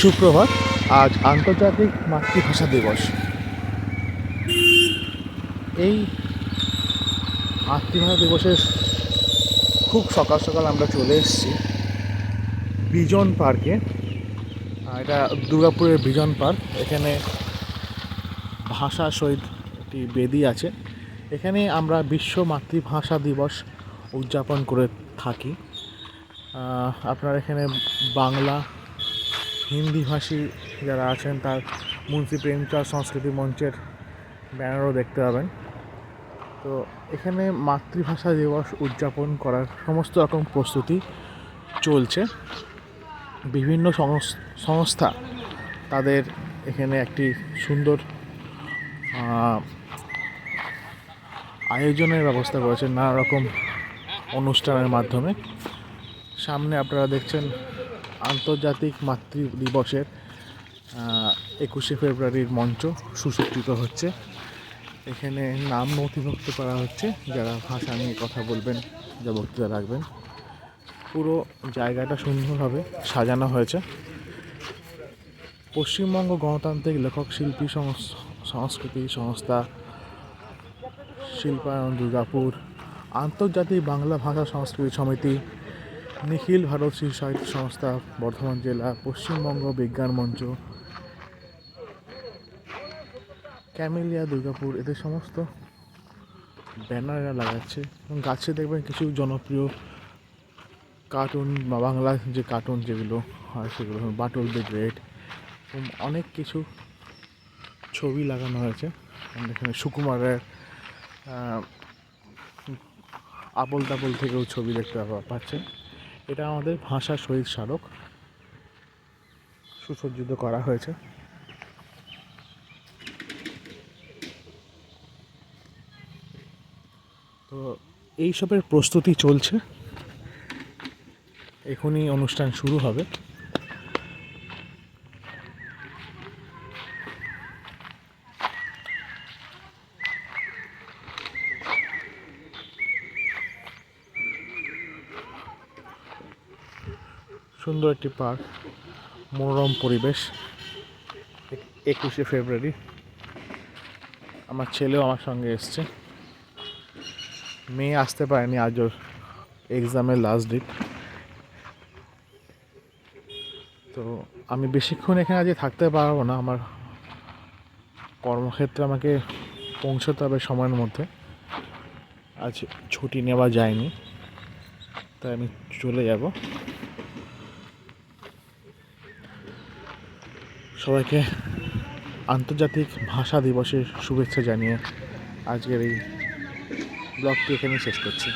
সুপ্রভাত, আজ আন্তর্জাতিক মাতৃভাষা দিবস। এই মাতৃভাষা দিবসের খুব সকাল সকাল আমরা চলে এসেছি বিজন পার্কে। এটা দুর্গাপুরের বিজন পার্ক। এখানে ভাষা শহীদ একটি বেদি আছে। এখানে আমরা বিশ্ব মাতৃভাষা দিবস উদযাপন করে থাকি। আপনার এখানে বাংলা হিন্দিভাষী যারা আছেন, তার মুন্সি প্রেমচাঁদ সংস্কৃতি মঞ্চের ব্যানারও দেখতে পাবেন। তো এখানে মাতৃভাষা দিবস উদযাপন করার সমস্ত রকম প্রস্তুতি চলছে। বিভিন্ন সংস- সংস্থা তাদের এখানে একটি সুন্দর আয়োজনের ব্যবস্থা করেছে নানা রকম অনুষ্ঠানের মাধ্যমে। সামনে আপনারা দেখছেন আন্তর্জাতিক মাতৃ দিবসের একুশে ফেব্রুয়ারির মঞ্চ সুসজ্জিত হচ্ছে। এখানে নাম নথিভুক্ত করা হচ্ছে, যারা ভাষা নিয়ে কথা বলবেন যা বক্তৃতা রাখবেন। পুরো জায়গাটা সুন্দরভাবে সাজানো হয়েছে। পশ্চিমবঙ্গ গণতান্ত্রিক লেখক শিল্পী সংস- সংস্কৃতি সংস্থা শিল্পায়ন দুর্গাপুর, আন্তর্জাতিক বাংলা ভাষা সংস্কৃতি সমিতি নিখিল ভারত শিশু সাহিত্য সংস্থা, বর্ধমান জেলা, পশ্চিমবঙ্গ বিজ্ঞান মঞ্চ। ক্যামেলিয়া, দুর্গাপুর, এদের সমস্ত ব্যানার এরা লাগাচ্ছে। এবং গাছে দেখবেন কিছু জনপ্রিয় কার্টুন বা বাংলা যে কার্টুন যেগুলো হয় সেগুলো, বাটুল দ্য গ্রেট অনেক কিছু ছবি লাগানো হয়েছে। এখানে সুকুমারের আবল তাবল থেকেও ছবি দেখতে পাচ্ছেন এটা আমাদের ভাষা শহীদ স্মারক। সুসজ্জিত করা হয়েছে। তো এইসবের প্রস্তুতি চলছে। এখনই অনুষ্ঠান শুরু হবে। সুন্দর একটি পার্ক, মনোরম পরিবেশ একুশে ফেব্রুয়ারি। আমার ছেলেও আমার সঙ্গে এসছে। মেয়ে আসতে পারেনি আজ ওর এক্সামের লাস্ট ডেট তো আমি বেশিক্ষণ এখানে আজকে থাকতে পারব না। আমার কর্মক্ষেত্রে আমাকে পৌঁছতে হবে সময়ের মধ্যে। আজ ছুটি নেওয়া যায়নি, তাই আমি চলে যাব। সবাইকে আন্তর্জাতিক ভাষা দিবসের শুভেচ্ছা জানিয়ে আজকের এই ব্লগটি এখানে শেষ করছি।